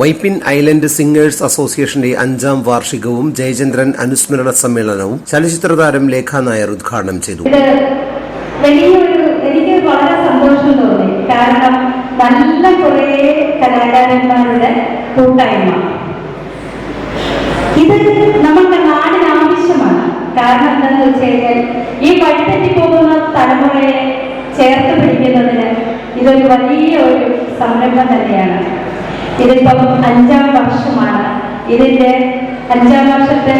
Vypin island singers അസോസിയേഷന്റെ അഞ്ചാം വാർഷികവും ജയചന്ദ്രൻ അനുസ്മരണ സമ്മേളനവും ചലച്ചിത്ര താരം ലേഖ നായർ ഉദ്ഘാടനം ചെയ്തു. എനിക്ക് വളരെ സന്തോഷം തോന്നി. കാരണം നല്ല കുറേ കലാകാരന്മാരുടെ കൂട്ടായ്മ. ഇത് നമ്മുടെ നാടിന് ആവശ്യമാണ്. കാരണം എന്താണെന്ന് വെച്ച് കഴിഞ്ഞാൽ ഈ വഴിതെറ്റി പോകുന്ന തലമുറയെ ചേർത്ത് പിടിക്കുന്നതിന് ഇതൊരു വലിയ ഒരു സംരംഭം തന്നെയാണ്. ഇതിപ്പം അഞ്ചാം വർഷമാണ്. ഇതിന്റെ അഞ്ചാം വർഷത്തെ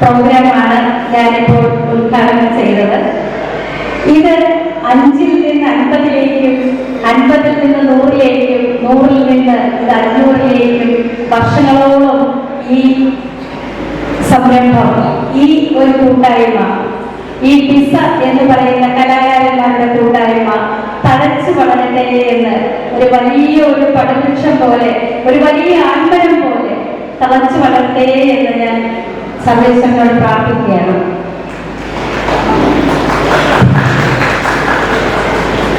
പ്രോഗ്രാമാണ് ഞാനിപ്പോൾ ഉദ്ഘാടനം ചെയ്തത്. ഇത് അഞ്ചിൽ നിന്ന് അൻപതിലേക്കും അൻപതിൽ നിന്ന് നൂറിലേക്കും നൂറിൽ നിന്ന് ഇത് അഞ്ഞൂറിലേക്കും വർഷങ്ങളോളം ഈ സംരംഭം ഈ ഒരു കൂട്ടായ്മ ഈ പിസ എന്ന് പറയുന്ന കലാകാരന്മാരുടെ കൂട്ടായ്മ തഴച്ചു വളരട്ടെ എന്ന് ഒരു വലിയ ഒരു പടവൃക്ഷം പോലെ ഒരു വലിയ ആൽമരം പോലെ തളച്ചു വളർത്തേ എന്ന് ഞാൻ സന്ദേശങ്ങൾ പ്രാർത്ഥിക്കുകയാണ്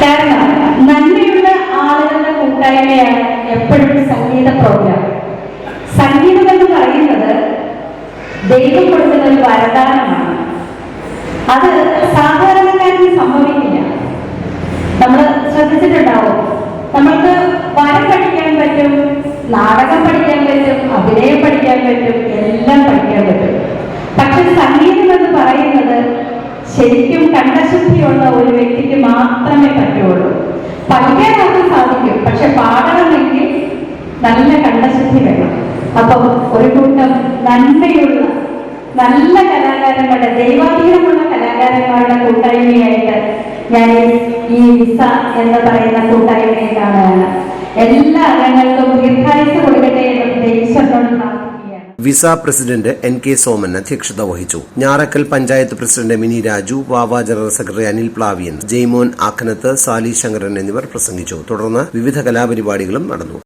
കാരണം നന്മയുള്ള ആളുകളുടെ കൂട്ടായ്മയാണ് എപ്പോഴും സംഗീത പ്രോഗ്രാം സംഗീതം എന്ന് പറയുന്നത് ദൈവം കൊടുക്കുന്ന ഒരു വരദാനമാണ്. അത് സാധാരണക്കാരന് സംഭവിക്കില്ല നാടകം പഠിക്കാൻ പറ്റും അഭിനയം പഠിക്കാൻ പറ്റും എല്ലാം പഠിക്കാൻ പറ്റും. പക്ഷെ സംഗീതം എന്ന് പറയുന്നത് ശരിക്കും കണ്ഠശുദ്ധിയുള്ള ഒരു വ്യക്തിക്ക് മാത്രമേ പറ്റുള്ളൂ. പഠിക്കാൻ ആർക്കും സാധിക്കും പക്ഷെ പാടണമെങ്കിൽ നല്ല കണ്ഠശുദ്ധി വേണം. അപ്പം ഒരു കൂട്ടം നന്മയുള്ള നല്ല കലാകാരന്മാരുടെ ദൈവാധീനമുള്ള കലാകാരന്മാരുടെ കൂട്ടായ്മയായിട്ട് ഞാൻ ഈ- വിസ എന്ന് പറയുന്ന കൂട്ടായ്മയെ വിസ പ്രസിഡന്റ് എൻ കെ സോമൻ അധ്യക്ഷത വഹിച്ചു. ഞാറക്കൽ പഞ്ചായത്ത് പ്രസിഡന്റ് മിനി രാജു വാവ ജനറൽ സെക്രട്ടറി അനിൽ പ്ലാവിയൻ ജെയ്മോൻ ആഖനത്ത് സാലി ശങ്കരൻ എന്നിവർ പ്രസംഗിച്ചു. തുടർന്ന് വിവിധ കലാപരിപാടികളും നടന്നു.